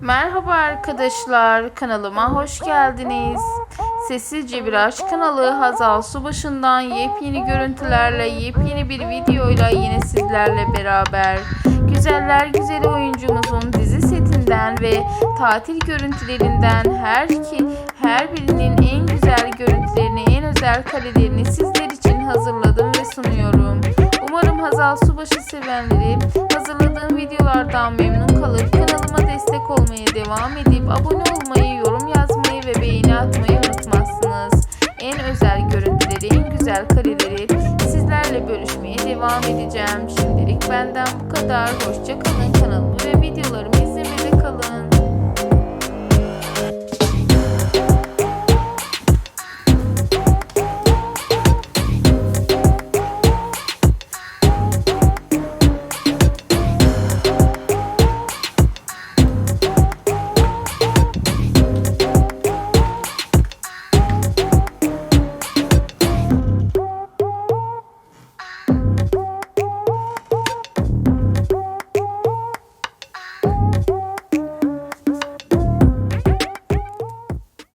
Merhaba arkadaşlar, kanalıma hoş geldiniz. Sessizce bir aşk kanalı Hazal Subaşı'ndan yepyeni görüntülerle, yepyeni bir videoyla yine sizlerle beraber. Güzeller güzeli oyuncumuzun dizi setinden ve tatil görüntülerinden her ki her birinin en güzel görüntülerini, en özel karelerini sizler için hazırladım ve sunuyorum. Umarım Hazal Subaşı sevenleri hazırladığım devam edip abone olmayı, yorum yazmayı ve beğeni atmayı unutmazsınız. En özel görüntüleri, en güzel kareleri sizlerle bölüşmeye devam edeceğim. Şimdilik benden bu kadar. Hoşça kalın kanalımı ve videolarımı kalın.